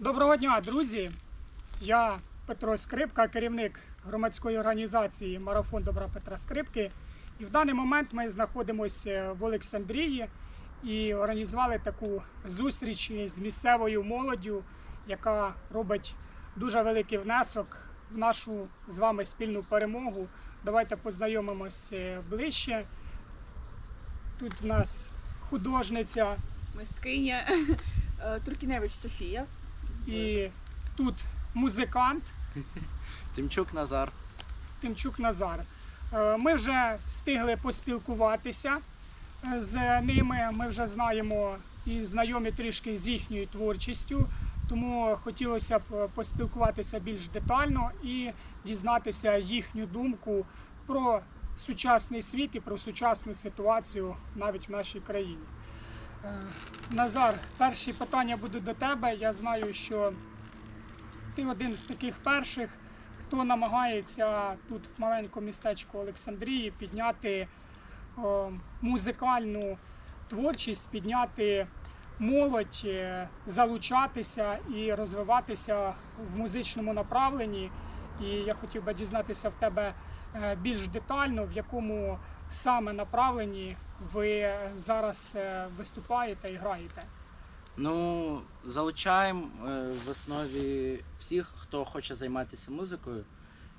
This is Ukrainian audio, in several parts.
Доброго дня, друзі! Я Петро Скрипка, керівник громадської організації Марафон Добра Петра Скрипки. І в даний момент ми знаходимося в Олександрії і організували таку зустріч з місцевою молоддю, яка робить дуже великий внесок в нашу з вами спільну перемогу. Давайте познайомимося ближче. Тут у нас художниця Мисткиня е, Туркіневич Софія. І тут музикант. Тимчук Назар. Тимчук Назар. Е, Ми вже встигли поспілкуватися е, з ними. Ми вже знаємо і знайомі трішки з їхньою творчістю, тому хотілося б е, поспілкуватися більш детально і дізнатися їхню думку про сучасний світ і про сучасну ситуацію навіть в нашій країні. Е, Назар, перші питання будуть до тебе. Я знаю, що ти один з таких перших, хто намагається тут в маленькому містечку Олександрії підняти музикальну творчість, підняти молодь, е, залучатися і розвиватися в музичному направленні. І я хотів би дізнатися в тебе е, більш детально, в якому саме направленні ви зараз е, виступаєте і граєте. Ну, залучаємо е, в основі всіх, хто хоче займатися музикою,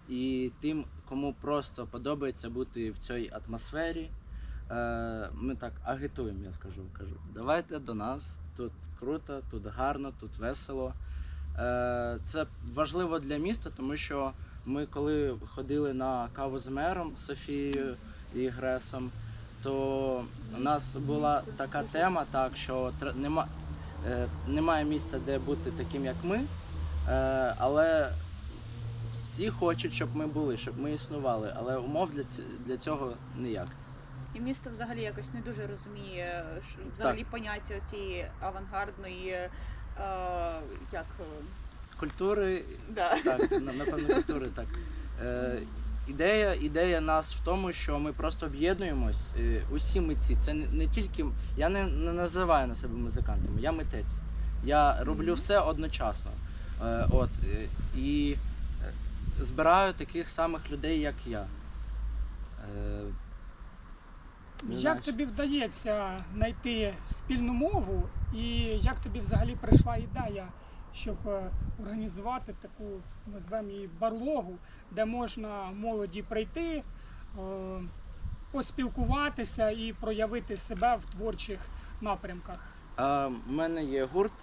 і тим, кому просто подобається бути в цій атмосфері. Е, Ми так агітуємо, я скажу. Кажу, давайте до нас, тут круто, тут гарно, тут весело. Це важливо для міста, тому що ми, коли ходили на каву з мером Софією і Гресом, то у нас була така тема, так що нема, е, немає місця, де бути таким, як ми, е, але всі хочуть, щоб ми були, щоб ми існували, але умов для, для цього ніяк. І місто взагалі якось не дуже розуміє взагалі поняття цієї авангардної. Е, як е, Культури, да. так, напевно, культури так. Е, ідея, ідея нас в тому, що ми просто об'єднуємось. Е, усі митці. Це не, не тільки. Я не, не називаю на себе музикантом, я митець. Я роблю все одночасно. Е, от, е, і збираю таких самих людей, як я. Е, не Як знаю, тобі вдається знайти спільну мову, і як тобі взагалі прийшла ідея, щоб е, організувати таку, назвемо її барлогу, де можна молоді прийти, е, поспілкуватися і проявити себе в творчих напрямках? У мене є гурт,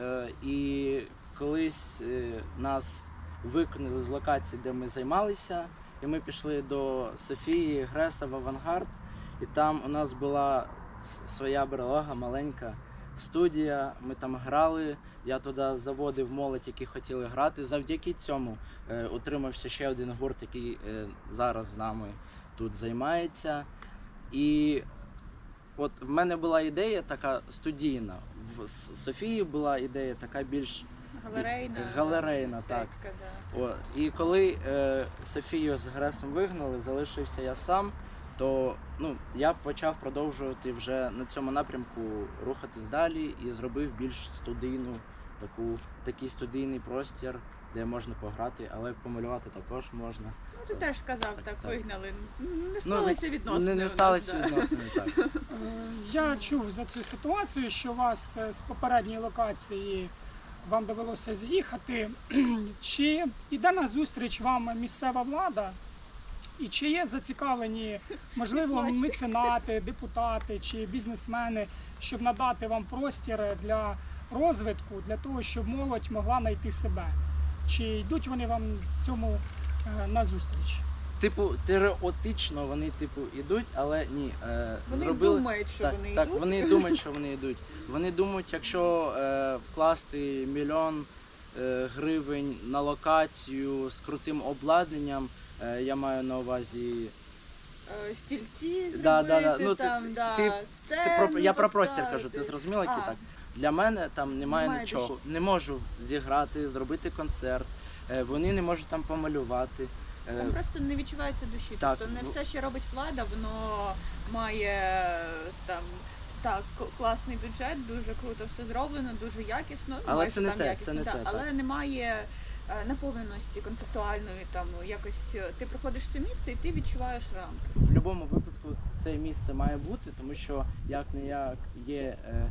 е, і колись нас виконали з локації, де ми займалися, і ми пішли до Софії Греса в Авангард, і там у нас була своя берлога маленька студія. Ми там грали. Я туди заводив молодь, які хотіли грати. Завдяки цьому е, утримався ще один гурт, який е, зараз з нами тут займається. І От в мене була ідея така студійна. В Софії була ідея така більш. Галерейна. Галерейна, так. Да. О, і коли е, Софію з Гресом вигнали, залишився я сам, то ну, я почав продовжувати вже на цьому напрямку рухатись далі і зробив більш студійну, таку, такий студійний простір, де можна пограти, але помалювати також можна. Ну ти теж сказав, так, так. вигнали. Не сталися відносини. Не, не сталися да. відносини так. Е, Я чув за цю ситуацію, що вас е, з попередньої локації вам довелося з'їхати. Чи йде на зустріч вам місцева влада? І чи є зацікавлені, можливо, меценати, депутати чи бізнесмени, щоб надати вам простір для розвитку, для того, щоб молодь могла знайти себе? Чи йдуть вони вам в цьому е, на зустріч? Типу, теоретично вони типу ідуть, але ні. Е, Вони зробили... думають, що так, вони так, йдуть. вони думають, що вони йдуть. Вони думають, якщо е, вкласти мільйон е, гривень на локацію з крутим обладнанням, я маю на увазі. Е, Стільці зробити, Да, да, да. Ну, ти- да, ти- сцену Ти про я про простір кажу, ти зрозуміла, які А. так? Для мене там немає, Немає нічого. Не можу зіграти, зробити концерт. Е, вони не можуть там помалювати. Е, Там просто не відчувається душі. Так, тобто не ну- все, що робить влада, воно має там Так, класний бюджет, дуже круто все зроблено, дуже якісно. ну, Але це не там те, якісно, це не да, те, але немає е, наповненості концептуальної. Там якось е, ти приходиш це місце і ти відчуваєш рамки. В будь-якому випадку це місце має бути, тому що як не як є е,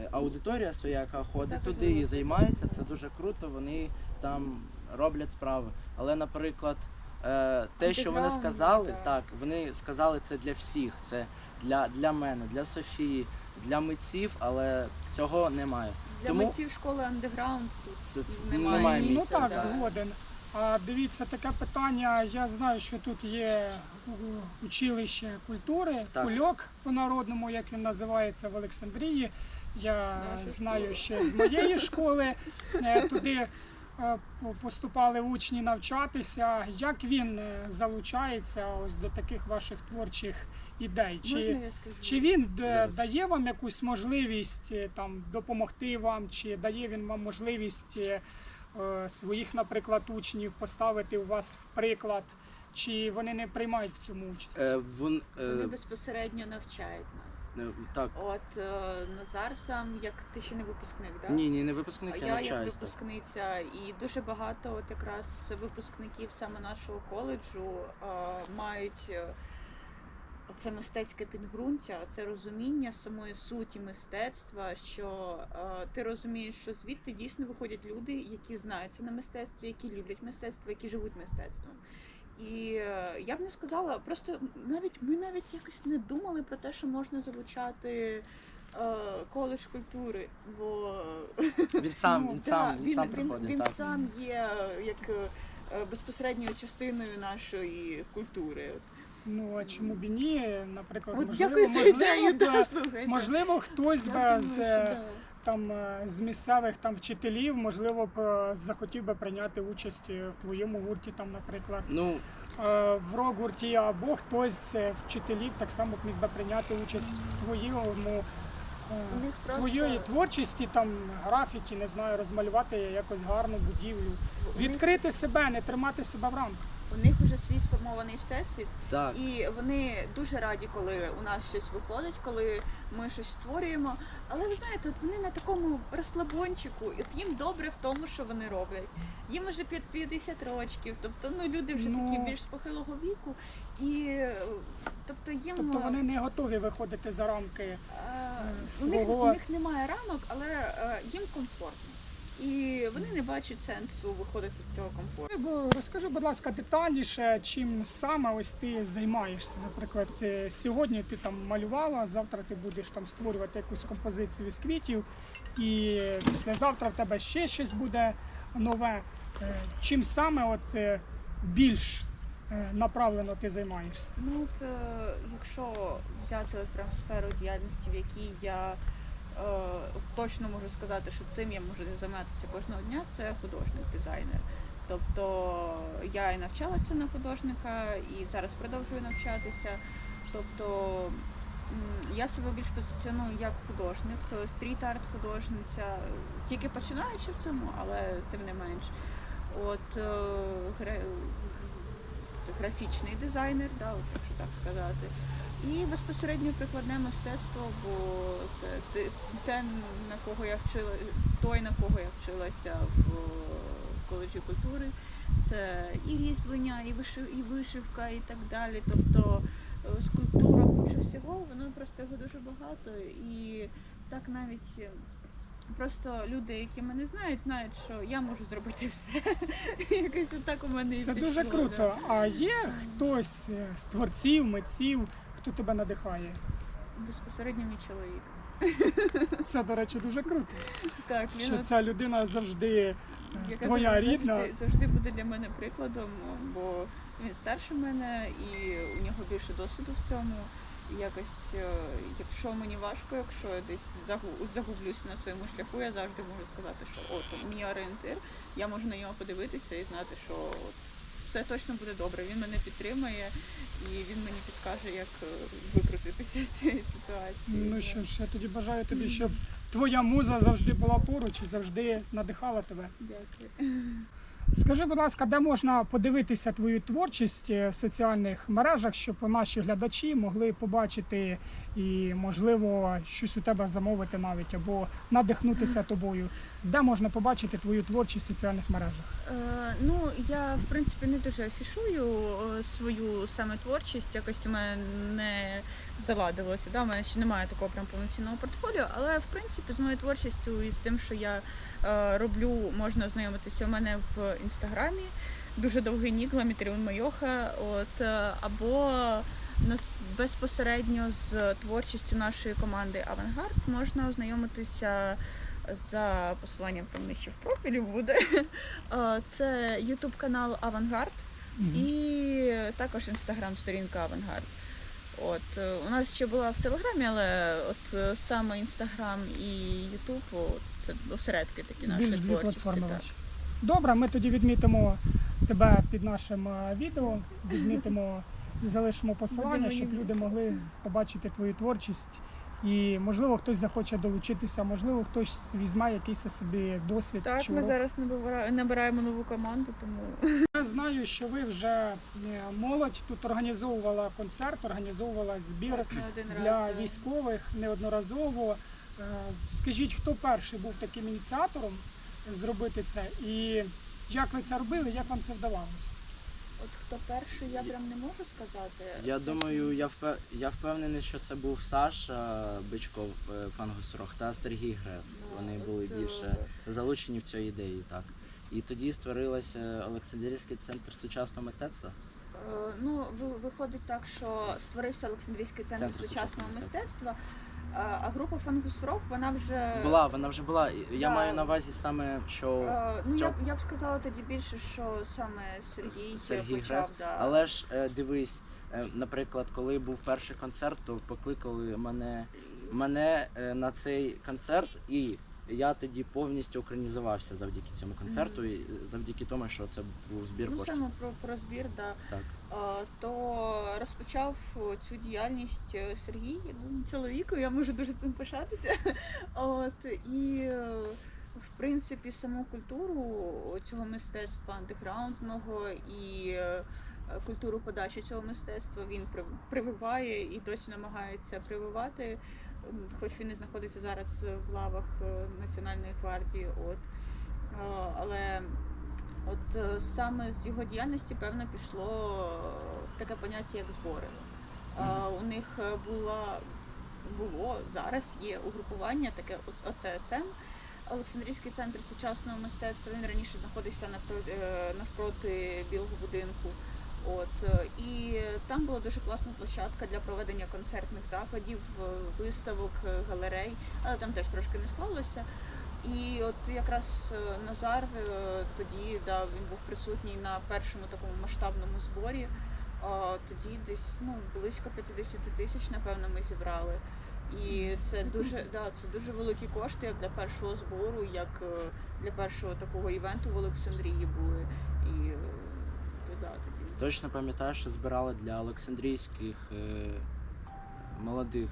е, аудиторія своя, яка ходить Так, туди і займається, це дуже круто. Вони там роблять справи. Але, наприклад, е, те, що вони сказали, так. так вони сказали це для всіх. Це для, для мене, для Софії, для митців, але цього немає. Для Тому- митців школи андеграунд тут Це, це Немає немає місця, Ну так, да. згоден. А дивіться, таке питання. Я знаю, що тут є училище культури, Так. кульок по-народному, як він називається в Олександрії. Я Наша знаю школа. ще з моєї школи. Е, Туди е, поступали учні навчатися. Як він е, залучається ось до таких ваших творчих ідей? можна Чи, я скажу? чи він е, Зараз. дає вам якусь можливість е, там допомогти вам, чи дає він вам можливість е, е, своїх, наприклад, учнів поставити у вас в приклад, чи вони не приймають в цьому участь? Е, вон, е, Вони безпосередньо навчають нас. Так. От е, Назар сам, як ти ще не випускник, так? Ні, ні, не випускник, я, Я як навчаюсь. так. випускниця, і дуже багато от якраз випускників саме нашого коледжу е, мають е, оце мистецьке підґрунтя, це розуміння самої суті мистецтва, що е, ти розумієш, що звідти дійсно виходять люди, які знаються на мистецтві, які люблять мистецтво, які живуть мистецтвом. І е, я б не сказала, просто навіть ми навіть якось не думали про те, що можна залучати е, коледж культури, бо Він сам, Ну, він Да, сам, він, він, сам він, приходить. він так. сам є е, як безпосередньою частиною нашої культури. Ну а чому б і ні? Наприклад, От можливо, можливо, можливо, хтось би з що да. Там е, з місцевих там вчителів, можливо, б е, захотів би прийняти участь е, в твоєму гурті, там, наприклад. Ну, в рок-гурті, або хтось з вчителів так само міг би прийняти участь в твоєму просто твоєї творчості, там графіті, не знаю, розмалювати якось гарну будівлю, відкрити себе, не тримати себе в рамках. У них вже свій сформований всесвіт, так. і вони дуже раді, коли у нас щось виходить, коли ми щось створюємо. Але ви знаєте, от вони на такому розслабончику, і от їм добре в тому, що вони роблять. Їм вже під 50 років, тобто ну люди вже Ну. такі більш з похилого віку, і е, тобто їм Тобто вони не готові виходити за рамки. Е, Е, У них, у них немає рамок, але е, їм комфортно. І вони не бачать сенсу виходити з цього комфорту. Бо Розкажи, будь ласка, детальніше, чим саме ось ти займаєшся. Наприклад, е, сьогодні ти там малювала, завтра ти будеш там створювати якусь композицію з квітів, і післязавтра в тебе ще щось буде нове. Е, Чим саме от е, більш е, направлено ти займаєшся? Ну от е, якщо взяти от прям сферу діяльності, в якій я е, точно можу сказати, що цим я можу займатися кожного дня, це художник, дизайнер. Тобто я і навчалася на художника, і зараз продовжую навчатися. Тобто я себе більш позиціоную як художник, е, стріт-арт художниця, тільки починаючи в цьому, але тим не менш. От е, гра- графічний дизайнер, да, якщо так сказати. І безпосередньо прикладне мистецтво, бо це те- на кого я вчила, той, на кого я вчилася в коледжі культури. Це і різьблення, і і вишивка, і так далі. Тобто е, скульптура, більше всього, воно просто його дуже багато. І так навіть е, просто люди, які мене знають, знають, що я можу зробити все. Якось отак у мене і Це пішло, дуже да. круто. А є хтось з творців, митців, хто тебе надихає? Безпосередньо мій чоловік. Це, до речі, дуже круто. Так, він Що от, ця людина завжди е, я твоя кажу, рідна. завжди, завжди буде для мене прикладом, бо він старше мене і у нього більше досвіду в цьому. І якось, е, якщо мені важко, якщо я десь загу- загублюся на своєму шляху, я завжди можу сказати, що от мій орієнтир, я можу на нього подивитися і знати, що от, все точно буде добре. Він мене підтримає і він мені підскаже, як е, викрутитися з цієї ситуації. Ну що ж, я тоді бажаю тобі, щоб твоя муза завжди була поруч і завжди надихала тебе. Дякую. Скажи, будь ласка, де можна подивитися твою творчість е, в соціальних мережах, щоб наші глядачі могли побачити і, можливо, щось у тебе замовити навіть або надихнутися тобою? Де можна побачити твою творчість в соціальних мережах? Е, ну, я в принципі не дуже афішую свою саме творчість, якось у мене не заладилося. Да? У мене ще немає такого прям повноцінного портфоліо, але в принципі з моєю творчістю і з тим, що я е, роблю, можна ознайомитися у мене в інстаграмі. Дуже довгий нік Ламітріон Майоха. От е, або безпосередньо з творчістю нашої команди Авангард можна ознайомитися за посиланням там нижче в профілі буде. Це Ютуб канал Авангард і також інстаграм-сторінка Авангард. От е, у нас ще була в Телеграмі, але от е, саме інстаграм і Ютуб це осередки такі нашої Більш дві платформи так. Добре, ми тоді відмітимо тебе під нашим е, відео, відмітимо і залишимо посилання, Будемо щоб люди могли побачити твою творчість. І можливо хтось захоче долучитися, можливо, хтось візьме якийсь собі досвід. Так, чи ми урок. зараз набира- набираємо нову команду, тому Я знаю, що ви вже е, молодь тут організовувала концерт, організовувала збір не один раз. для да. військових неодноразово. Е, Скажіть, хто перший був таким ініціатором зробити це, і як ви це робили, як вам це вдавалося? От хто перший, я прям не можу сказати. Я Це- думаю, я впев... я впевнений, що це був Саша Бичков е, Фангус Рох та Сергій Грес. Ну, Вони от, були е, більше залучені в цю ідею, так. І тоді створилося Олександрійський центр сучасного мистецтва. Е, Ну, виходить так, що створився Олександрійський центр, Центр сучасного сучасного мистецтва, а а група Фангус Рох, вона вже Була, вона вже була. Я да. маю на увазі саме, що Е, Ну, я, я б сказала тоді більше, що саме Сергій, Сергій почав. Грес. Да. Але ж е, дивись, е, наприклад, коли був перший концерт, то покликали мене, мене е, на цей концерт, і я тоді повністю українізувався завдяки цьому концерту, і е, завдяки тому, що це був збір Ну, коштів. саме про, про збір, да. Так. То розпочав цю діяльність е, Сергій, був я можу дуже цим пишатися. От, і в принципі саму культуру цього мистецтва андеграундного і е, культуру подачі цього мистецтва він при- прививає і досі намагається прививати. Хоч він і знаходиться зараз в лавах е, Національної гвардії, от. Але От е, саме з його діяльності, певно, пішло е, таке поняття, як збори. Е, У них була було зараз є угрупування, таке ОЦСМ. Олександрійський центр сучасного мистецтва. Він раніше знаходився навпроти, навпроти білого будинку. От і там була дуже класна площадка для проведення концертних заходів, виставок, галерей, але там теж трошки не склалося. І от якраз е, Назар е, тоді да, він був присутній на першому такому масштабному зборі. Тоді десь ну, близько 50 тисяч, напевно, ми зібрали. І це, дуже да, це дуже великі кошти як для першого збору, як е, для першого такого івенту в Олександрії були. І то, да, тоді. Точно пам'ятаю, що збирали для Олександрійських е, молодих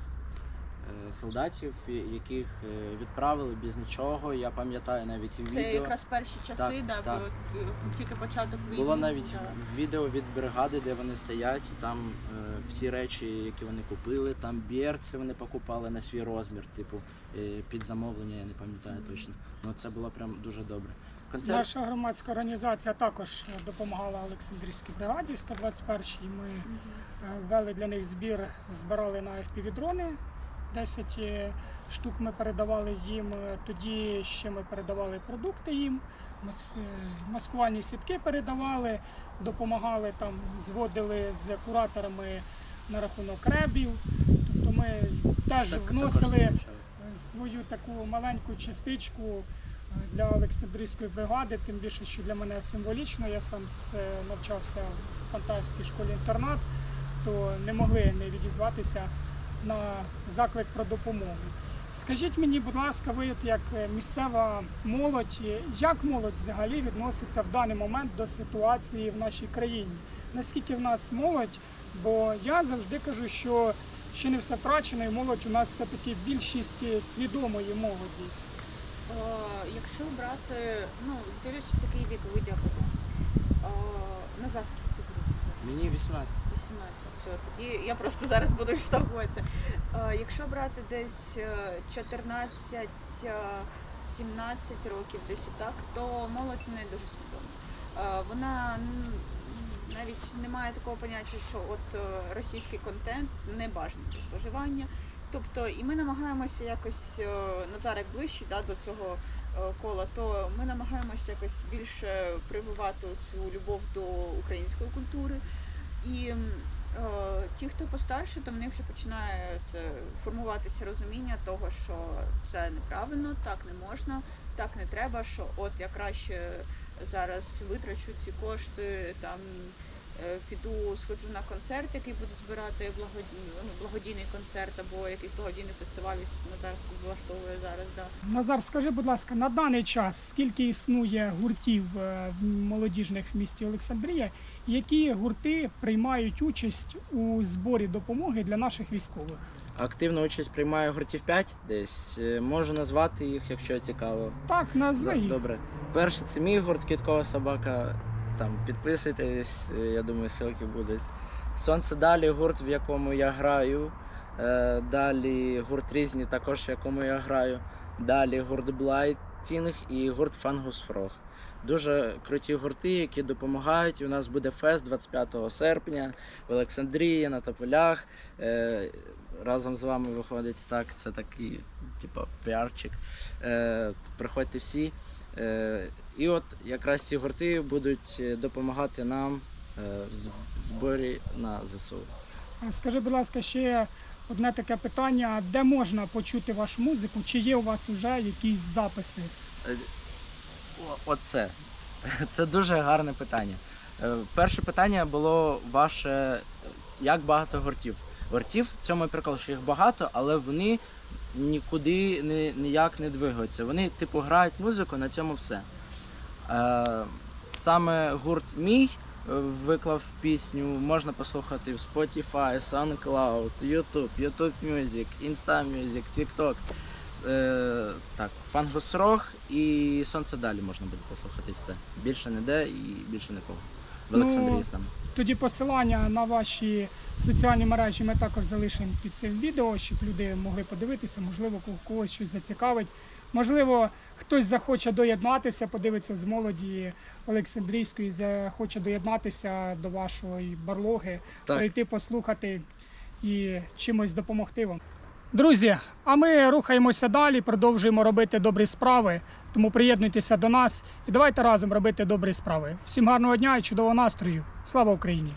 солдатів, яких е, відправили без нічого. Я пам'ятаю навіть і Це відео. якраз перші часи, Так, да, так. от, е, тільки початок війни. Було навіть да. відео від бригади, де вони стоять, там е, всі речі, які вони купили, там бірці вони покупали на свій розмір, типу е, під замовлення, я не пам'ятаю точно. Ну це було прям дуже добре. Концерт Наша громадська організація також е, допомагала Олександрійській бригаді 121-й. Ми Мгм. е, ввели для них збір, збирали на FPV-дрони. 10 е, штук ми передавали їм. Е, Тоді ще ми передавали продукти їм. е, Маскувальні сітки передавали, допомагали там, зводили з кураторами на рахунок ребів. Тобто ми теж так- вносили також свою таку маленьку частичку для Олександрійської бригади, тим більше, що для мене символічно. Я сам навчався в Пантаївській школі інтернат, то не могли не відізватися на заклик про допомогу. Скажіть мені, будь ласка, ви як е, місцева молодь, е, як молодь взагалі відноситься в даний момент до ситуації в нашій країні? Наскільки в нас молодь? Бо я завжди кажу, що ще не все втрачено, і молодь у нас все-таки більшість е, свідомої молоді. Якщо брати, ну, дивлячись, який віковий діапазон. А, Назар, скільки ти? Мені 18. 18. Все, тоді я просто зараз буду відштовхуватися. Е, Якщо брати десь е, 14, е, 17 років, десь і так, то молодь не дуже свідома. Е, Вона навіть не має такого поняття, що от російський контент не бажаний для споживання. Тобто, і ми намагаємося якось е, Назар як да, до цього кола, то ми намагаємося якось більше прививати цю любов до української культури. І м, е, ті, хто постарше, то в них вже починає це формуватися розуміння того, що це неправильно, так не можна, так не треба, що от я краще зараз витрачу ці кошти, там піду, сходжу на концерт, який буду збирати благодійний, ну, благодійний концерт або якийсь благодійний фестиваль ось Назар влаштовує зараз. Да. Назар, скажи, будь ласка, на даний час скільки існує гуртів е, молодіжних в місті Олександрія, які гурти приймають участь у зборі допомоги для наших військових? Активну участь приймаю гуртів 5 десь. Е, Можу назвати їх, якщо цікаво. Так, назви їх. Добре. Перший це мій гурт Кіткова собака. Там підписуйтесь, е, я думаю, ссылки будуть. Сонце далі гурт, в якому я граю. Е, Далі гурт різні, також в якому я граю. Далі гурт Блайтінг і гурт Фангус Фрог. Дуже круті гурти, які допомагають. У нас буде фест 25 серпня в Олександрії на Тополях. Е, Разом з вами виходить так. Це такий, типу, піарчик. Приходьте всі. Е, І от якраз ці гурти будуть е, допомагати нам е, в зборі на ЗСУ. Скажи, будь ласка, ще одне таке питання: де можна почути вашу музику? Чи є у вас вже якісь записи? Оце. Це дуже гарне питання. Е, Перше питання було ваше, е, як багато гуртів. Гуртів в цьому прикол, що їх багато, але вони нікуди ніяк не двигаються. Вони, типу, грають музику, на цьому все. Е, Саме гурт мій е, виклав пісню, можна послухати в Spotify, SoundCloud, YouTube, YouTube Music, Insta Music, TikTok. Е, так, Фангус Рог і Сонце далі можна буде послухати все. Більше ніде і більше нікого. В Ну, саме. Тоді посилання на ваші соціальні мережі ми також залишимо під цим відео, щоб люди могли подивитися, можливо, кого- когось щось зацікавить. Можливо, хтось захоче доєднатися, подивиться з молоді Олександрійської, захоче доєднатися до вашої барлоги, Так. прийти послухати і чимось допомогти вам. Друзі, а ми рухаємося далі, продовжуємо робити добрі справи. Тому приєднуйтеся до нас і давайте разом робити добрі справи. Всім гарного дня і чудового настрою. Слава Україні!